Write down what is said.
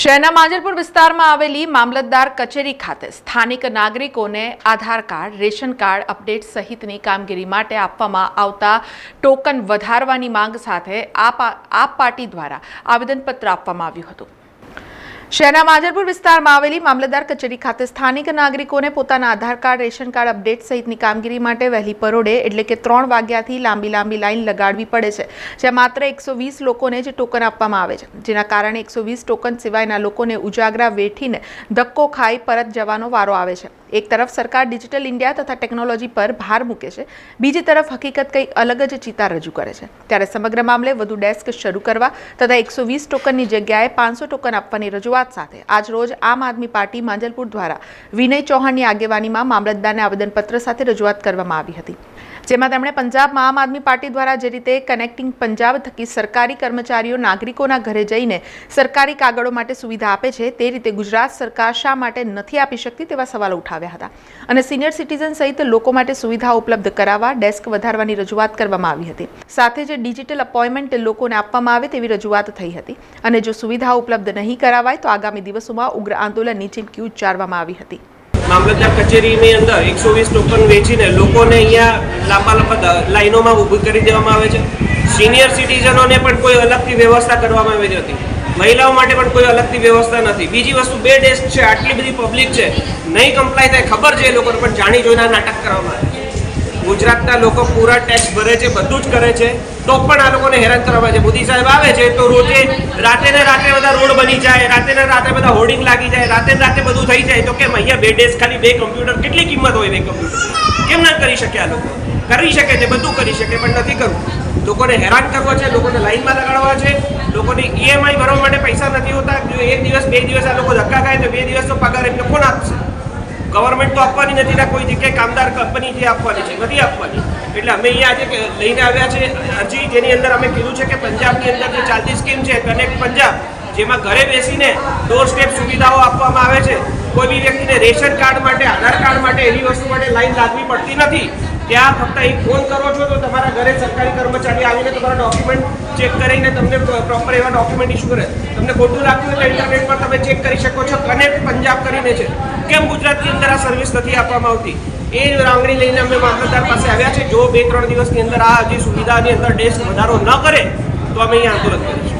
શહેરના માંજલપુર વિસ્તારમાં આવેલી મામલતદાર કચેરી ખાતે સ્થાનિક નાગરિકોને Aadhaar card, ration card update સહિતની કામગીરી માટે આપવામાં આવતા ટોકન વધારવાની માંગ સાથે આપ પાર્ટી દ્વારા આવેદનપત્ર આપવામાં આવ્યું હતું. શહેરના માજરપુર વિસ્તારમાં આવેલી મામલતદાર કચેરી ખાતે સ્થાનિક નાગરિકોને પોતાના Aadhaar card, ration card update સહિતની કામગીરી માટે વહેલી પરોડે એટલે કે ત્રણ વાગ્યાથી લાંબી લાંબી લાઈન લગાડવી પડે છે, જ્યાં માત્ર એકસો વીસ લોકોને જ ટોકન આપવામાં આવે છે. જેના કારણે એકસો વીસ ટોકન સિવાયના લોકોને ઉજાગરા વેઠીને ધક્કો ખાઈ પરત જવાનો વારો આવે છે. એક તરફ સરકાર ડિજિટલ ઇન્ડિયા તથા ટેકનોલોજી પર ભાર મૂકે છે, બીજી તરફ હકીકત કંઈ અલગ જ ચિતા રજૂ કરે છે. ત્યારે સમગ્ર મામલે વધુ ડેસ્ક શરૂ કરવા તથા એકસો વીસ ટોકનની જગ્યાએ પાંચસો ટોકન આપવાની રજૂઆત સાથે આજ રોજ આમ આદમી પાર્ટી માંજલપુર દ્વારા વિનય ચૌહાણની આગેવાનીમાં મામલતદારને આવેદનપત્ર સાથે રજૂઆત કરવામાં આવી હતી. જેમાં તેમણે પંજાબમાં આમ આદમી પાર્ટી દ્વારા જે રીતે કનેક્ટિંગ પંજાબ થકી સરકારી કર્મચારીઓ નાગરિકોના ઘરે જઈને સરકારી કાગળો માટે સુવિધા આપે છે, તે રીતે ગુજરાત સરકાર શા માટે નથી આપી શકતી તેવા સવાલો ઉઠાવ્યા. હતા. અને સિનિયર સિટીઝન સહિત લોકો માટે સુવિધા ઉપલબ્ધ કરાવવા ડેસ્ક વધારવાની રજૂઆત કરવામાં આવી હતી. સાથે જ ડિજિટલ અપોઇન્ટમેન્ટ લોકોને આપવામાં આવે તેવી રજૂઆત થઈ હતી. અને જો સુવિધા ઉપલબ્ધ નહીં કરાવાય તો આગામી દિવસોમાં ઉગ્ર આંદોલનની ચીમકી ઉચ્ચારવામાં આવી હતી. મામલતદાર કચેરીની અંદર એકસો વીસ ટોકન વેચીને લોકોને અહીંયા લાંબા લાંબા લાઇનોમાં ઊભી કરી દેવામાં આવે છે. સિનિયર સિટીઝનોને પણ કોઈ અલગથી વ્યવસ્થા કરવામાં આવી નથી. મહિલાઓ માટે પણ કોઈ અલગથી વ્યવસ્થા નથી. બીજી વસ્તુ, બે ડેસ્ક છે, આટલી બધી પબ્લિક છે. નહીં કમ્પ્લાય થાય, ખબર છે એ લોકોને, પણ જાણી જોઈને નાટક કરવામાં આવે ગુજરાતના લોકો પૂરા ટેક્સ ભરે છે, બધું જ કરે છે. તો પણ આ લોકોને હેરાન કરવામાં છે. મોદી સાહેબ આવે છે તો રોજે રાતે ને રાતે બધા રોડ બની જાય, રાતે ને રાતે બધા હોર્ડિંગ લાગી જાય, રાતે રાતે બધું થઈ જાય. તો કેમ અહીંયા બે ડેસ્ક ખાલી બે કમ્પ્યુટર કેટલી કિંમત હોય બે કમ્પ્યુટર કેમ ના કરી શકે આ લોકો? કરી શકે છે બધું કરી શકે, પણ નથી કરવું. લોકોને હેરાન કરવા છે, લોકોને લાઈનમાં લગાડવા છે, લોકોને ઈએમઆઈ ભરવા માટે પૈસા નથી હોતા. જો એક દિવસ, બે દિવસ આ લોકો ધક્કા ખાય, તો બે દિવસનો પગાર એમને કોણ આપશે. ગવર્મેન્ટ તો આપવાની નથી ના કોઈ જગ્યાએ કામદાર કંપની જે આપવાની છે નથી આપવાની. એટલે અમે અહીંયા આજે લઈને આવ્યા છે હજી જેની અંદર અમે કીધું છે કે પંજાબની અંદર જે ચાલતી સ્કીમ છે કનેક્ટ પંજાબ જેમાં ઘરે બેસીને ડોર સ્ટેપ સુવિધાઓ આપવામાં આવે છે. કોઈ બી વ્યક્તિને રેશન કાર્ડ માટે, આધાર કાર્ડ માટે એવી વસ્તુ માટે લાઈન લાગવી પડતી નથી. ત્યાં ફક્ત એક ફોન કરો છો તો તમારા ઘરે સરકારી કર્મચારી આવીને તમારા ડોક્યુમેન્ટ ચેક કરીને તમને પ્રોપર એવા ડોક્યુમેન્ટ ઇસ્યુ કરે. તમને ખોટું લાગતું હોય તો ઇન્ટરનેટ પર તમે ચેક કરી શકો છો. કનેક્ટ પંજાબ કરીને છે. કેમ ગુજરાતની અંદર આ સર્વિસ નથી આપવામાં આવતી? એ લાંગણી લઈને અમે મામલતદાર પાસે આવ્યા છે. જો બે, ત્રણ દિવસની અંદર આ હજી સુવિધાની અંદર ડેસ્ક વધારો ન કરે, તો અમે અહીંયા આંદોલન કરીશું.